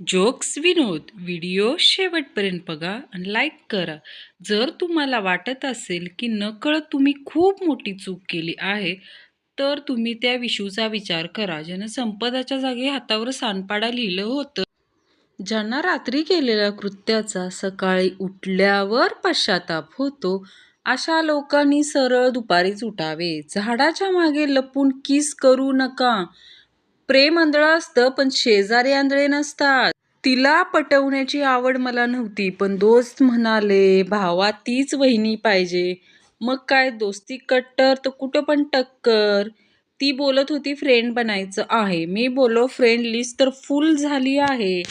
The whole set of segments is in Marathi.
जोक्स विनोद व्हिडिओ शेवटपर्यंत बघा आणि लाईक करा. जर तुम्हाला वाटत असेल की नकळत तुम्ही खूप मोठी चूक केली आहे तर तुम्ही त्या विषूचा विचार करा ज्यानं संपदाच्या जागी हातावर सांडपाडा लिहिलं होतं. ज्यांना रात्री केलेल्या कृत्याचा सकाळी उठल्यावर पश्चाताप होतो अशा लोकांनी सरळ दुपारीच उठावे. झाडाच्या मागे लपून किस करू नका. प्रेम आंधळं असतं पण शेजारी आंधळे नसतात. तिला पटवण्याची आवड मला नव्हती पण दोस्त म्हणाले भावा तीच वहिनी पाहिजे. मग काय दोस्ती कट्टर तर कुठं पण टक्कर. ती बोलत होती फ्रेंड बनायचं आहे. मी बोलो फ्रेंड लिस्ट तर फुल झाली आहे.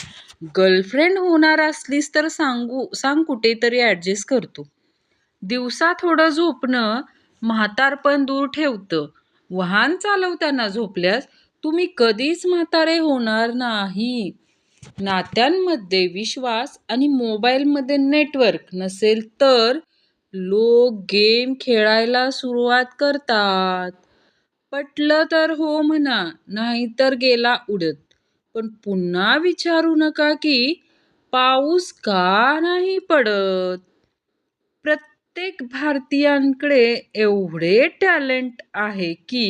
गर्लफ्रेंड होणार असलीस तर सांगू सांग कुठेतरी ॲडजस्ट करतो. दिवसा थोडं झोपणं म्हातारपण दूर ठेवतं. वाहन चालवताना झोपल्यास तुम्ही कधीच म्हातारे होणार नाही. नात्यांमध्ये विश्वास आणि मोबाईलमध्ये नेटवर्क नसेल तर लोक गेम खेळायला सुरुवात करतात. पटलं तर हो म्हणा नाहीतर गेला उडत. पण पुन्हा विचारू नका की पाऊस का नाही पडत? प्रत्येक भारतीयांकडे एवढे टॅलेंट आहे की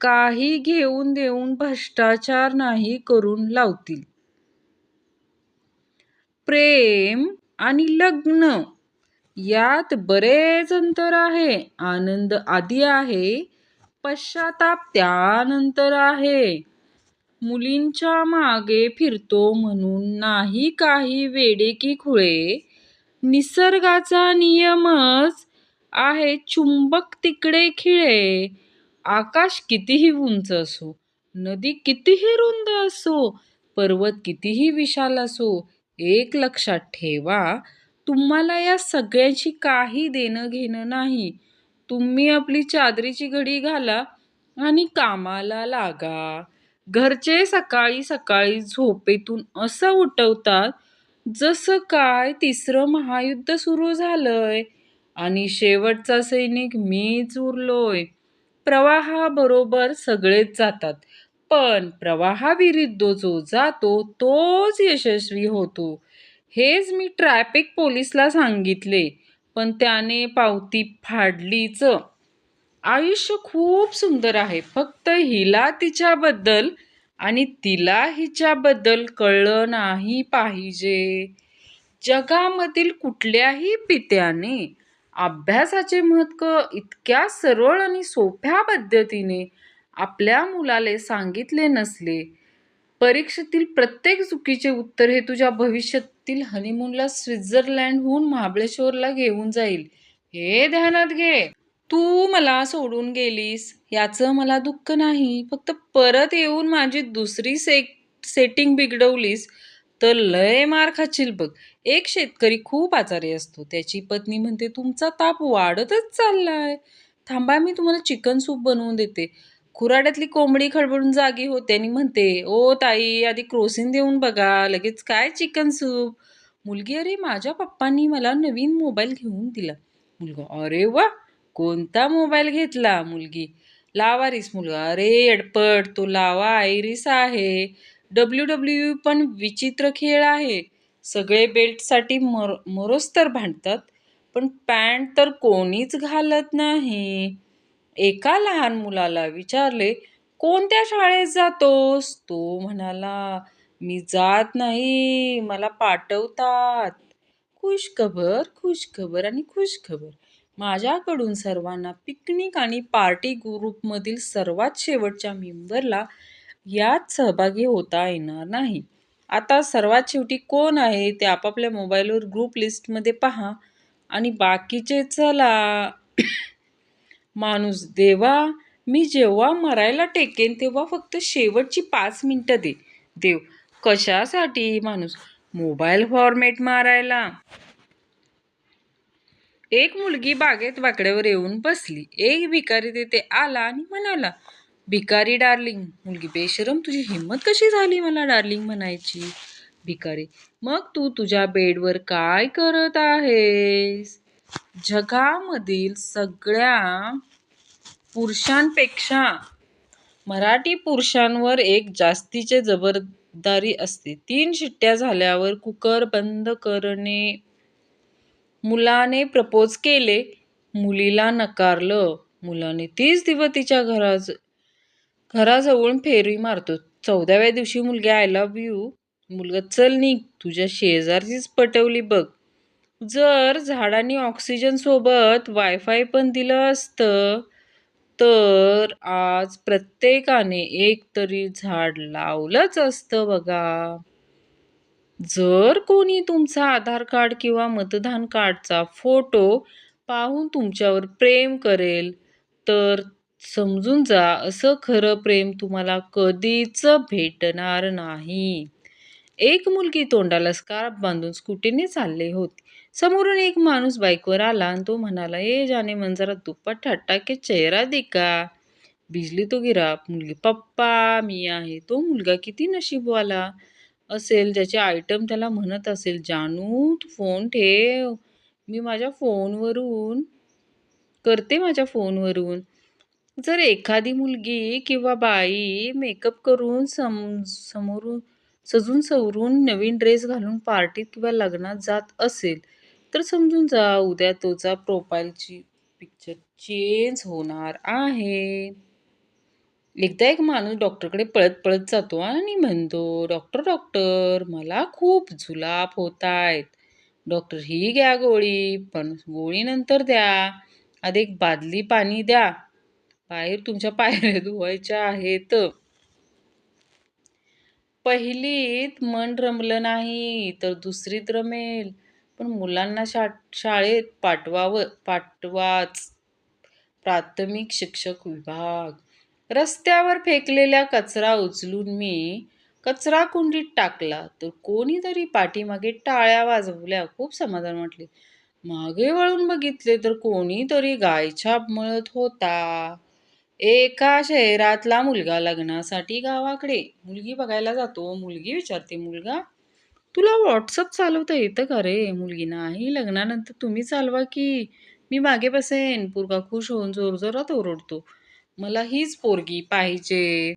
काही घेऊन देऊन भ्रष्टाचार नाही करून लावतील. प्रेम आणि लग्न यात बरेच अंतर आहे. आनंद आधी आहे पश्चाताप त्यानंतर आहे. मुलींच्या मागे फिरतो म्हणून नाही काही वेडे की खुळे. निसर्गाचा नियमच आहे चुंबक तिकडे खिळे. आकाश कितीही उंच असो नदी कितीही रुंद असो पर्वत कितीही विशाल असो एक लक्षात ठेवा तुम्हाला या सगळ्यांशी काही देणं घेणं नाही. तुम्ही आपली चादरीची घडी घाला आणि कामाला लागा. घरचे सकाळी सकाळी झोपेतून असं उठवतात जसं काय तिसरं महायुद्ध सुरू झालंय. आणि शेवटचा सैनिक मीच उरलोय. प्रवाहाबरोबर सगळेच जातात. पण प्रवाहाविरुद्ध जो जातो तोच यशस्वी होतो. हेच मी ट्रॅफिक पोलिसला सांगितले पण त्याने पावती फाडलीच. आयुष्य खूप सुंदर आहे. फक्त हिला तिच्याबद्दल आणि तिला हिच्याबद्दल कळलं नाही पाहिजे. जगामधील कुठल्याही पित्याने अभ्यासाचे महत्त्व इतक्या सरळ आणि सोप्या पद्धतीने आपल्या मुलाला सांगितले नसले परीक्षेतील प्रत्येक चुकीचे उत्तर हे तुझ्या भविष्यातील हनीमूनला स्वित्झर्लंडहून महाबळेश्वरला घेऊन जाईल. हे ध्यानात घे. तू मला सोडून गेलीस याचं मला दुःख नाही. फक्त परत येऊन माझी दुसरी से सेटिंग बिघडवलीस तर लय मार खाशील बघ. एक शेतकरी खूप आजारी असतो. त्याची पत्नी म्हणते तुमचा ताप वाढतच चाललाय. थांबा मी तुम्हाला चिकन सूप बनवून देते. खुराड्यातली कोंबडी खडबडून जागी होते. आणि म्हणते ओ ताई आधी क्रोसिन देऊन बघा. लगेच काय चिकन सूप? मुलगी अरे माझ्या पप्पांनी मला नवीन मोबाईल घेऊन दिला. मुलगा अरे वा! कोणता मोबाईल घेतला? मुलगी लावारीस. मुलगा अरे अडपट तो लावा आयरीस आहे. डब्ल्यू डब्ल्यू पण विचित्र खेळ आहे. सगळे बेल्टसाठी मर मरोस तर भांडतात पण पॅन्ट तर कोणीच घालत नाही. एका लहान मुलाला विचारले कोणत्या शाळेत जातोस? तो म्हणाला मी जात नाही मला पाठवतात. खुश खबर खुश खबर आणि खुश खबर माझ्याकडून सर्वांना पिकनिक आणि पार्टी ग्रुपमधील सर्वात शेवटच्या मेंबरला यात सहभागी होता येणार नाही. आता सर्वात शेवटी कोण आहे ते आपापल्या मोबाईलवर ग्रुप लिस्टमध्ये पहा आणि बाकीचे चला. माणूस देवा मी जेव्हा मरायला टेकेन तेव्हा फक्त शेवटची पाच मिनटं दे. देव कशासाठी माणूस? मोबाईल फॉर्मेट मारायला. एक मुलगी बागेत वाकड्यावर येऊन बसली. एक भिकारी तिथे आला आणि म्हणाला भिकारी डार्लिंग मुलगी बेशरम तुझी हिंमत कशी झाली मला डार्लिंग म्हणायची? भिकारी मग तू तुझ्या बेडवर काय करत आहेस? जगामधील सगळ्या पुरुषांपेक्षा मराठी पुरुषांवर एक जास्तीचे जबरदारी असते. तीन शिट्ट्या झाल्यावर कुकर बंद करणे मुलाने प्रपोज केले मुलीला नकारलं मुलाने तीच दिवस तिच्या घराज घराजवळून फेरी मारतो. चौदाव्या दिवशी मुलगी आय लव्ह यू मुलगा चल निघ. तुझ्या शेजारचीच पटवली बघ. जर झाडांनी ऑक्सिजन सोबत वायफाय पण दिलं असतं तर आज प्रत्येकाने एक तरी झाड लावलंच असतं बघा. जर कोणी तुमचा आधार कार्ड किंवा मतदान कार्डचा फोटो पाहून तुमच्यावर प्रेम करेल तर समजून जा. असं खरं प्रेम तुम्हाला कधीच भेटणार नाही. एक मुलगी तोंडाला स्कार्फ बांधून स्कूटीने चालले होती. समोरून एक माणूस बाईकवर आला आणि तो म्हणाला ए जाने मन जरा दुप्पट हटा के चेहरा दिका बिजली तो गिरा. मुलगी पप्पा मी आहे. तो मुलगा किती नशीबवाला? असेल ज्याचे आयटम त्याला म्हणत असेल जानू तू फोन ठेव. मी माझ्या फोनवरून करते माझ्या फोनवरून जर एखादी मुलगी किंवा बाई मेकअप करून सम समोरून सजून सवरून नवीन ड्रेस घालून पार्टीत किंवा लग्नात जात असेल तर समजून जा उद्या तोचा प्रोफाईलची पिक्चर चेंज होणार आहे. एकदा एक माणूस डॉक्टरकडे पळत पळत जातो आणि म्हणतो डॉक्टर डॉक्टर मला खूप जुलाब होत आहेत डॉक्टर ही घ्या गोळी पण गोळीनंतर द्या. आधी एक बादली पाणी द्या. बाहेर तुमच्या पायऱ्या धुवायच्या आहेत. पहिलीत मन रमलं नाही तर दुसरीत रमेल. पण मुलांना शा शाळेत पाठवावं पाठवाच. प्राथमिक शिक्षक विभाग. रस्त्यावर फेकलेला कचरा उचलून मी कचरा कुंडीत टाकला तर कोणीतरी पाठीमागे टाळ्या वाजवल्या. खूप समाधान वाटले. मागे वळून बघितले तर कोणीतरी गायछाप मळत होता. एका शहरातला मुलगा लग्नासाठी गावाकडे. मुलगी बघायला जातो. मुलगी विचारते मुलगा तुला व्हॉट्सअप चालवता येतं का रे? मुलगी नाही लग्नानंतर तुम्ही चालवा की. मी मागे बसेन. पोरगा खुश होऊन जोरजोरात ओरडतो. मला हीच पोरगी पाहिजे.